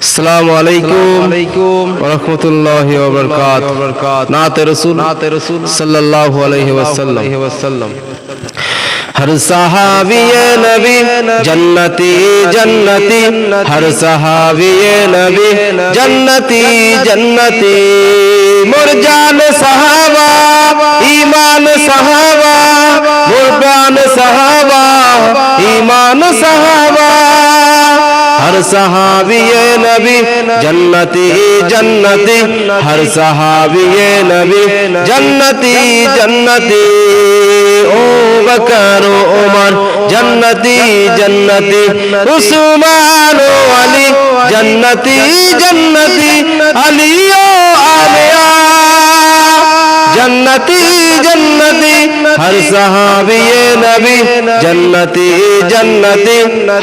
আসসালামু আলাইকুম রহমতুল্লাহি নাতে রসুল নাতে রসুল সাল্লাল্লাহু আলাইহি ওয়াসাল্লাম ওয়াসাল্লাম ہر صحابی نبی جنتی جنتی ہر صحابی نبی جنتی جنتی مرجان صحابہ ایمان صحابہ مرجان صحابہ ایمان صحابہ ہر صحابی نبی جنتی جنتی ہر صحابی نبی جنتی جنتی او بکر و عمر جنتی جنتی عثمان و علی جنتی جنتی علی و آل जन्नती जन्नती हर सहाबी नबी जन्नती जन्नती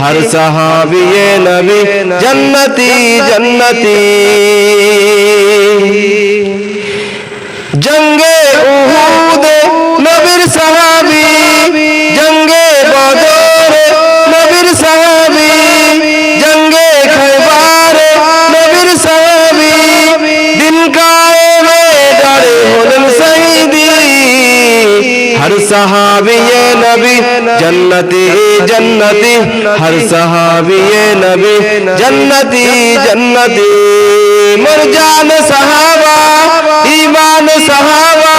हर सहाबी नबी जन्नती जन्नती صحابی نبی، جنتی جنتی، ہر صحابی نبی، جنتی جنتی۔ مرجان صحابہ، ایمان صحابہ،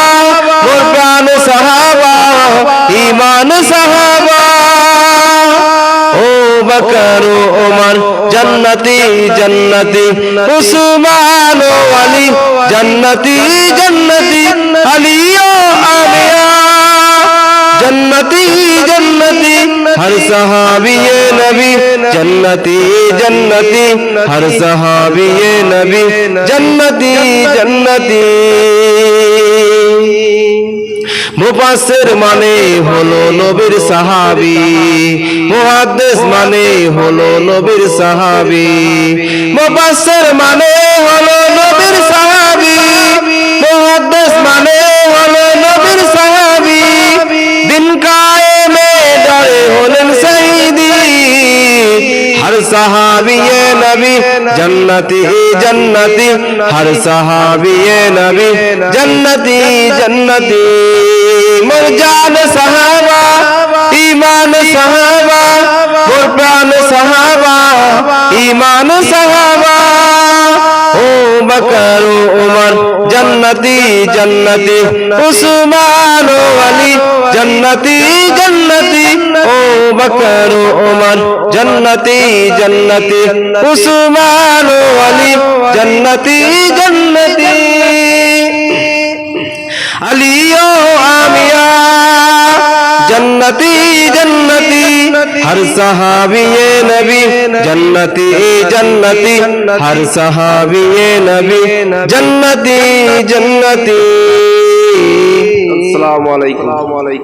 مرجان صحابہ، ایمان صحابہ۔ او بکر و عمر، جنتی جنتی۔ عثمان و علی، جنتی جنتی۔ علی جنتی جنتی، ہر صحابی نبی، جنتی جنتی، ہر صحابی نبی، جنتی جنتی۔ مفسر مانے ہو لو نبیر صحابی، محدث مانے ہو لیر صحابی۔ مفسر مانے ہو صحابی نبی، جنتی جنتی، ہر صحابی نبی، جنتی جنتی۔ مرجان صحابہ، ایمان صحابہ، قربان صحابہ، ایمان صحابہ۔ او بکر عمر، جنتی جنتی، عثمان علی، جنتی جنتی۔ ও বকর ওমর জন্নতি জন্নতি উসমান আলী জন্নতি জন্নতি আলিও আমিয়া জন্নতি জন্নতি ہر صحابی نبی جنتی جنتی ہر صحابی نبی جنتی جنتی السلام علیکم